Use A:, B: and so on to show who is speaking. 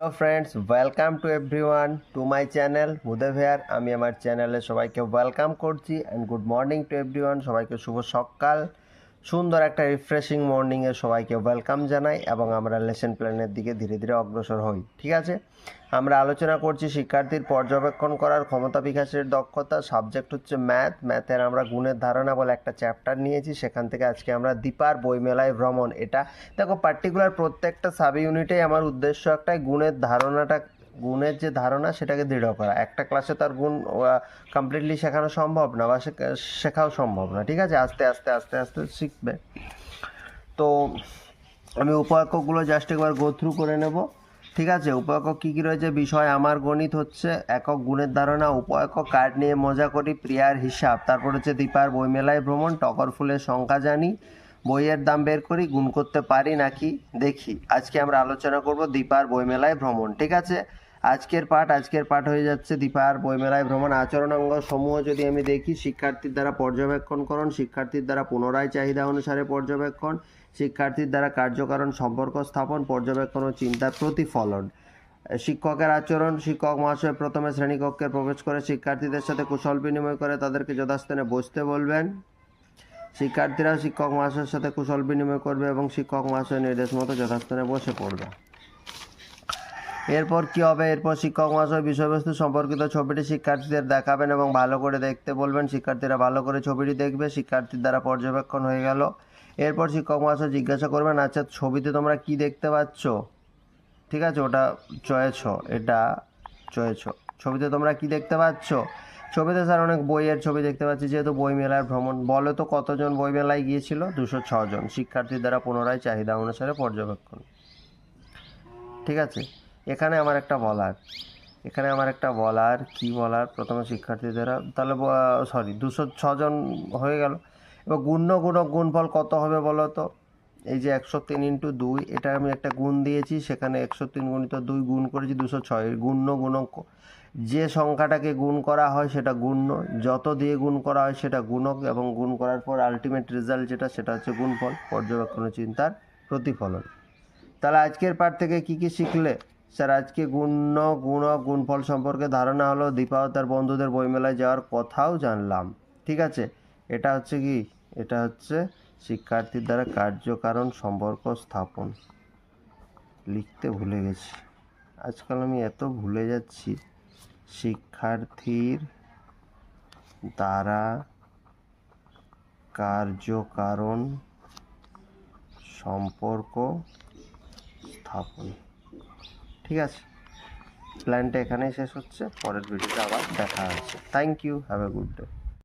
A: Hello friends welcome to everyone to my channel মুদেভেয়ার আমি আমার চ্যানেলে সবাইকে ওয়েলকাম করছি and good morning to everyone সবাইকে শুভ সকাল। সুন্দর একটা রিফ্রেশিং মর্নিংয়ে সবাইকে ওয়েলকাম জানাই এবং আমরা লেসন প্ল্যানের দিকে ধীরে ধীরে অগ্রসর হই, ঠিক আছে? আমরা আলোচনা করছি শিক্ষার্থীর পর্যবেক্ষণ করার ক্ষমতা বিকাশের দক্ষতা সাবজেক্ট হচ্ছে ম্যাথ ম্যাথের আমরা গুণের ধারণা বলে একটা চ্যাপ্টার নিয়েছি, সেখান থেকে আজকে আমরা দীপার বইমেলায় ভ্রমণ। এটা দেখো পার্টিকুলার প্রত্যেকটা সাব ইউনিটেই আমার উদ্দেশ্য একটাই, গুণের ধারণাটা গুণের যে ধারণা সেটাকে দৃঢ় করা। একটা ক্লাসে তার গুণ কমপ্লিটলি শেখানো সম্ভব না বা শেখা- শেখাও সম্ভব না, ঠিক আছে? আস্তে আস্তে আস্তে আস্তে শিখবে। তো আমি উপায়কগুলো জাস্ট একবার গো থ্রু করে নেব, ঠিক আছে? উপায়ক কী কী রয়েছে? বিষয় আমার গণিত হচ্ছে একক গুণের ধারণা, উপায়ক কার্ড নিয়ে মজা করি, প্রিয়ার হিসাব। তারপর হচ্ছে দীপার বইমেলায় ভ্রমণ, টগর ফুলের সংখ্যা জানি, বইয়ের দাম বের করি, গুণ করতে পারি নাকি, দেখি। আজকে আমরা আলোচনা করব দীপার বইমেলায় ভ্রমণ, ঠিক আছে? আজকের পাঠ আজকের পাঠ হয়ে যাচ্ছে দীপার বইমেলায় ভ্রমণ আচরণাঙ্গ। সমূহ যদি আমি দেখি, শিক্ষার্থীর দ্বারা পর্যবেক্ষণ পর্যবেক্ষণকরণ শিক্ষার্থীর দ্বারা পুনরায় চাহিদা অনুসারে পর্যবেক্ষণ, শিক্ষার্থীর দ্বারা কার্যকারণ সম্পর্ক স্থাপন, পর্যবেক্ষণ ও চিন্তার প্রতিফলন। শিক্ষকের আচরণ, শিক্ষক মহাশয় প্রথমে শ্রেণীকক্ষে প্রবেশ করে শিক্ষার্থীদের সাথে কুশল বিনিময় করে তাদেরকে যথাস্থানে বসতে বলবেন। শিক্ষার্থীরা শিক্ষক মহাশয়ের সাথে কুশল বিনিময় করবে এবং শিক্ষক মহাশয়ের নির্দেশ মতো যথাস্থানে বসে পড়বে। এরপর কি হবে? এরপর শিক্ষক মহাশয় বিষয়বস্তু সম্পর্কিত ছবিটি শিক্ষার্থীদের দেখাবেন এবং ভালো করে দেখতে বলবেন। শিক্ষার্থীরা ভালো করে ছবিটি দেখবে, শিক্ষার্থীর দ্বারা পর্যবেক্ষণ হয়ে গেল। এরপর শিক্ষক মহাশয় জিজ্ঞাসা করবেন আচ্ছা ছবিতে তোমরা কি দেখতে পাচ্ছ? ঠিক আছে, ওটা চয়েছ, এটা চয়েছ। ছবিতে তোমরা কি দেখতে পাচ্ছ? ছবিতে স্যার, অনেক বইয়ের ছবি দেখতে পাচ্ছি, যেহেতু বই মেলার ভ্রমণ। বলো তো, কতজন বই মেলায় গিয়েছিল? দুশো ছজন, শিক্ষার্থীর দ্বারা পুনরায় চাহিদা অনুসারে পর্যবেক্ষণ। ঠিক আছে এখানে আমার একটা বলার। এখানে আমার একটা বলার, কি বলার? প্রথমে শিক্ষার্থীদেরা, তাহলে সরি দুশো ছজন হয়ে গেল। এবার গুণ্য গুণক গুণফল কত হবে বলো তো? এই যে একশো তিন ইন্টু দুই, এটা আমি একটা গুণ দিয়েছি, সেখানে একশো তিন গুণিত দুই গুণ করেছি দুশো ছয় গুণ্য গুণক। যে সংখ্যাটাকে গুণ করা হয় সেটা গুণ্য যত দিয়ে গুণ করা হয় সেটা গুণক, এবং গুণ করার পর আলটিমেট রেজাল্ট যেটা, সেটা হচ্ছে গুণফল, পর্যবেক্ষণ চিন্তার প্রতিফলন। তাহলে আজকের পাঠ থেকে কি কি শিখলে? স্যার, আজকে গুণ্য গুণক গুণফল সম্পর্কে ধারণা হলো দীপা তার বন্ধুদের বইমেলায় যাওয়ার কথাও জানলাম। ঠিক আছে? এটা হচ্ছে কি? এটা হচ্ছে শিক্ষার্থীর দ্বারা কার্যকারণ সম্পর্ক স্থাপন। লিখতে ভুলে গেছি। আজকাল আমি এত ভুলে যাচ্ছি। শিক্ষার্থীর দ্বারা কার্যকারণ সম্পর্ক স্থাপন। ঠিক আছে? প্ল্যানটা এখানেই শেষ হচ্ছে। পরের ভিডিওতে আবার দেখা হচ্ছে। Thank you have a good day